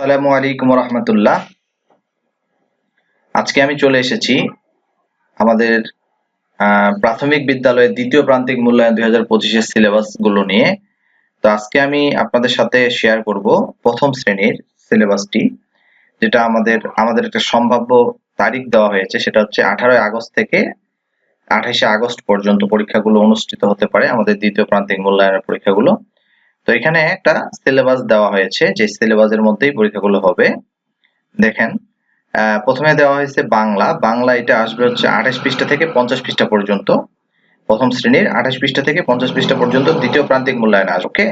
আসসালামু আলাইকুম রহমতুল্লাহ আজকে আমি চলে এসেছি আমাদের প্রাথমিক বিদ্যালয়ের দ্বিতীয় প্রান্তিক মূল্যায়ন দুই হাজার পঁচিশের সিলেবাসগুলো নিয়ে। তো আজকে আমি আপনাদের সাথে শেয়ার করব প্রথম শ্রেণির সিলেবাসটি, যেটা আমাদের আমাদের একটা সম্ভাব্য তারিখ দেওয়া হয়েছে, সেটা হচ্ছে আঠারোই আগস্ট থেকে আঠাশে আগস্ট পর্যন্ত পরীক্ষাগুলো অনুষ্ঠিত হতে পারে আমাদের দ্বিতীয় প্রান্তিক মূল্যায়নের পরীক্ষাগুলো। তো এখানে একটা সিলেবাস দেওয়া হয়েছে, যে সিলেবাসের মধ্যেই পরীক্ষাগুলো হবে। দেখেন প্রথমে দেওয়া হয়েছে বাংলা। বাংলা এটা আসবে হচ্ছে আঠাশ পৃষ্ঠা থেকে পঞ্চাশ পৃষ্ঠা পর্যন্ত। প্রথম শ্রেণির আঠাশ পৃষ্ঠা থেকে পঞ্চাশ পৃষ্ঠা পর্যন্ত দ্বিতীয় প্রান্তিক মূল্যায়ন আসবে, ওকে?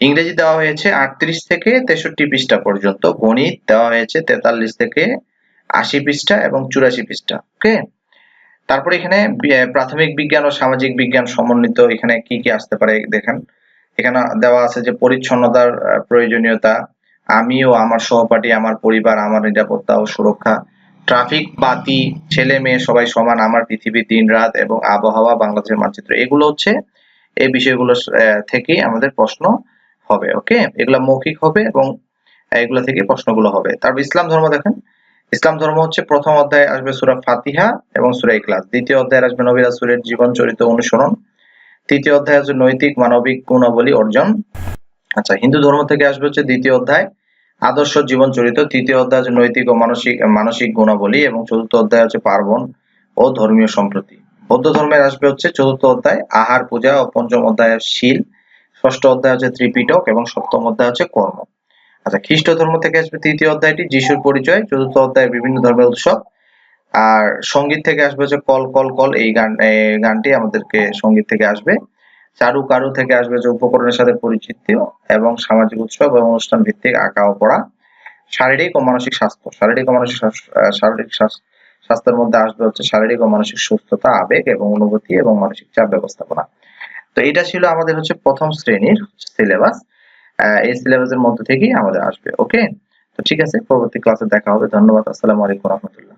ইংরেজি দেওয়া হয়েছে আটত্রিশ থেকে তেষট্টি পৃষ্ঠা পর্যন্ত। গণিত দেওয়া হয়েছে তেতাল্লিশ থেকে আশি পৃষ্ঠা এবং চুরাশি পৃষ্ঠা, ওকে? তারপরে এখানে প্রাথমিক বিজ্ঞান ও সামাজিক বিজ্ঞান সমন্বিত এখানে কি কি আসতে পারে দেখেন। এখানে দেওয়া আছে যে পরিচ্ছন্নতার প্রয়োজনীয়তা। আমি ও আমার সহপাঠী, আমার পরিবার, আমার নিরাপত্তা ও সুরক্ষা। ট্রাফিক, বাতি, ছেলে মেয়ে সবাই সমান, আমার পৃথিবী দিন রাত এবং আবহাওয়া বাংলাদেশের মানচিত্র। এগুলো হচ্ছে এই বিষয়গুলো থেকেই আমাদের প্রশ্ন হবে, ওকে? এগুলো মৌখিক হবে এবং এগুলো থেকে প্রশ্নগুলো হবে। তারপর ইসলাম ধর্ম দেখেন। ইসলাম ধর্ম হচ্ছে প্রথম অধ্যায় আসবে সূরা ফাতিহা এবং সূরা ইখলাস। দ্বিতীয় অধ্যায় আসবে নবী রাসূলের জীবন চরিত্র অনুসরণ। তৃতীয় অধ্যায় হচ্ছে নৈতিক মানবিক গুণাবলী অর্জন। আচ্ছা হিন্দু ধর্ম থেকে আসবে হচ্ছে দ্বিতীয় অধ্যায়, আদর্শ জীবন চরিত্র তৃতীয় অধ্যায় হচ্ছে নৈতিক ও মানসিক মানসিক গুণাবলী এবং চতুর্থ অধ্যায় হচ্ছে পার্বণ ও ধর্মীয় সম্প্রতি। বৌদ্ধ ধর্মের আসবে হচ্ছে চতুর্থ অধ্যায়, আহার, পূজা ও পঞ্চম অধ্যায় শীল। ষষ্ঠ অধ্যায় হচ্ছে ত্রিপিটক এবং সপ্তম অধ্যায় হচ্ছে কর্ম। আচ্ছা খ্রিস্ট ধর্ম থেকে আসবে তৃতীয় অধ্যায়টি, যিশুর পরিচয়। চতুর্থ অধ্যায় বিভিন্ন ধর্মের উৎসব। আর সংগীত থেকে আসবে হচ্ছে কল কল কল, এই গান গানটি আমাদেরকে সংগীত থেকে আসবে। চারু, কারু থেকে আসবে যে উপকরণের সাথে পরিচিত এবং সামাজিক উৎসব এবং অনুষ্ঠান ভিত্তিক আঁকা ও পড়া। শারীরিক ও মানসিক স্বাস্থ্য, শারীরিক ও মানসিক শারীরিক স্বাস্থ্যের মধ্যে আসবে হচ্ছে শারীরিক ও মানসিক সুস্থতা, আবেগ এবং অনুভূতি এবং মানসিক চাপ ব্যবস্থাপনা। তো এটা ছিল আমাদের হচ্ছে প্রথম শ্রেণির সিলেবাস। এই সিলেবাসের মধ্যে থেকেই আমাদের আসবে, ওকে? তো ঠিক আছে, পরবর্তী ক্লাসে দেখা হবে। ধন্যবাদ, আসসালামু আলাইকুম রহমতুল্লাহ।